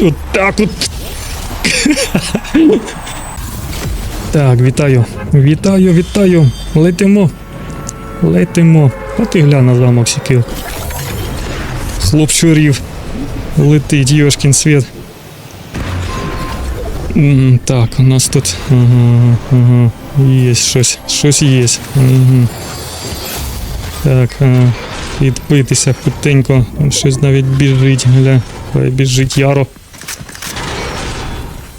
От так от. Так, вітаю. Вітаю, вітаю. Летимо. Летимо. А ти глянь на сікив. Хлопчурів. Летить Йошкін світ. Так, у нас тут. Ага, ага. Є щось. Щось є. Угу. Так, а, підпитися хутенько. Там щось навіть біжить, гля. Біжить яро.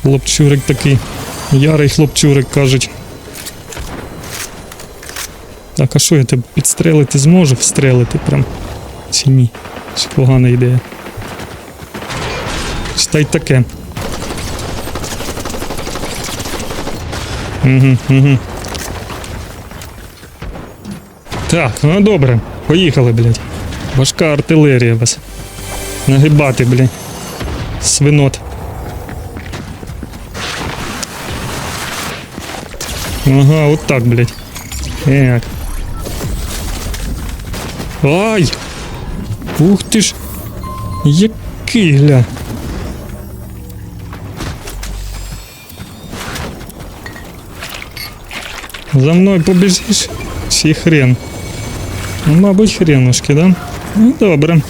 Хлопчурик такий. Ярий хлопчурик кажуть. Так, а що я тебе підстрелити зможу? Встрелити прям. Чи ні? Чи погана ідея? Чи таке. Угу, угу. Так, ну добре. Поїхали, блядь. Важка артилерія вас. Нагибати, блядь. Свинот. Ага, от так, блядь. Так. Ай! Ух ти ж! Який гля! За мною побіжиш? Чи хрен? Ну, мабуть, хренушки, да? Ну, добре.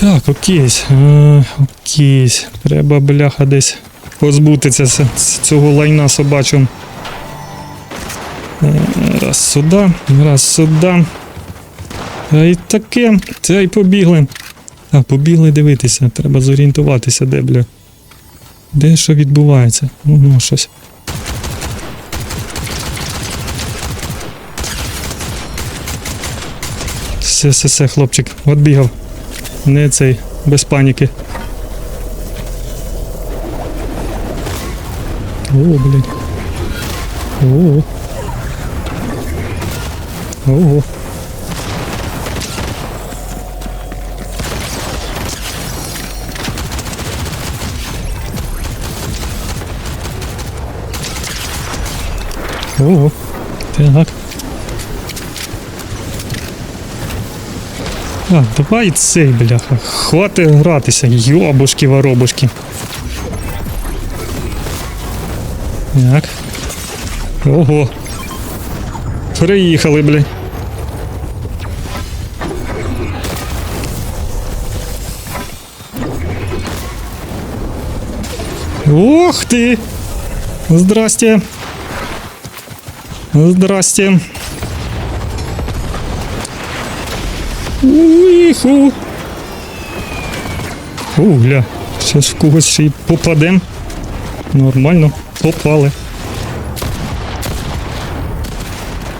Так, окейсь. Е, окейсь. Треба, бляха, десь позбутися з, цього лайна собачого. Е, Раз сюди, раз сюди. А і таке. Та й побігли. Так, побігли дивитися. Треба зорієнтуватися, де, бля. Де що відбувається? Ну, щось. Все, все, все, хлопчик, от бігав. Не цей, без паніки. О, блядь. О. Ого. Ого. Так. А, давай цей, бляха. Хватить гратися, йобушки воробушки. Так. Ого. Приїхали, блядь. Ох ти! Здрасте. Здрасте. Фу, гля. Щас в когось ще й попадем. Нормально, попали.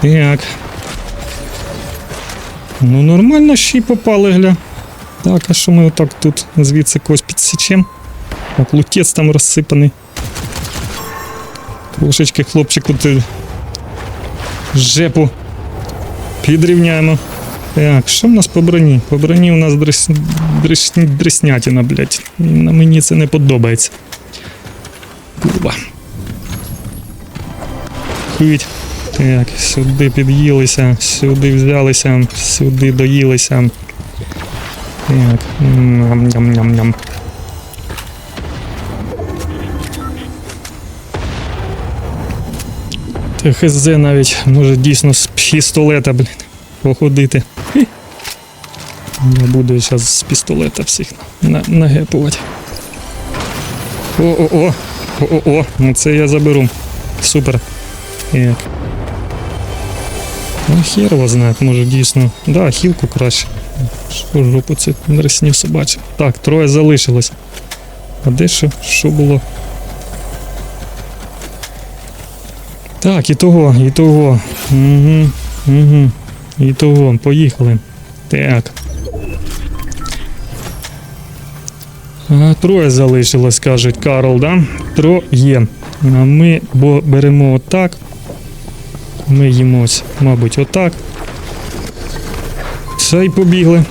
Так. Ну нормально ще й попали, гля. Так, а що ми отак тут звідси когось підсічем? Так, лутець там розсипаний. Трошечки хлопчику ти жепу підрівняємо. Так, що в нас по броні? По броні у нас дрес... Дрес... дреснятина, блядь. На мені це не подобається. Курва. Хить. Так, сюди під'їлися, сюди взялися, сюди доїлися. Так, ням-ням-ням-ням. Та ХЗ навіть може дійсно з пістолета, блін, походити. Я буду зараз з пістолета всіх на, нагепувати. О-о-о! О-о-о! Ну це я заберу. Супер. Як. Ну, хер його знає, може дійсно. Да, хілку краще. Що жопу це нареснів собачив. Так, троє залишилось. А де що? Що було? Так, і того, і того. Угу, угу. І того, поїхали. Так. Троє залишилось, кажуть Карл, да? Троє. Ми беремо отак. Ми їмо, ось, мабуть, отак. Все й побігли.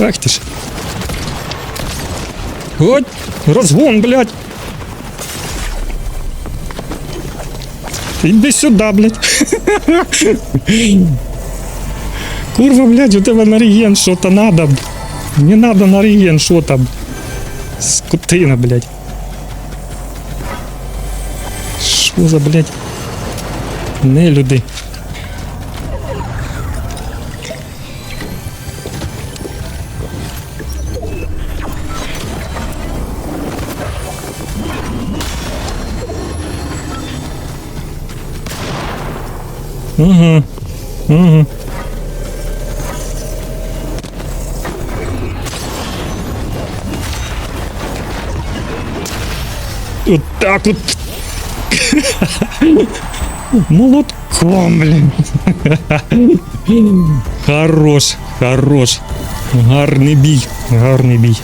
Ах ти ж. От, розгон, блядь. Іди сюди, блядь. Курва, блядь, у тебе на реген що-то надо. Не надо на реген що-то. Скотина, блядь. Що за, блядь? Не люди. Угу. Угу. Вот так вот. Молотком, блин. Хорош, хорош. Гарний бій, гарний бій.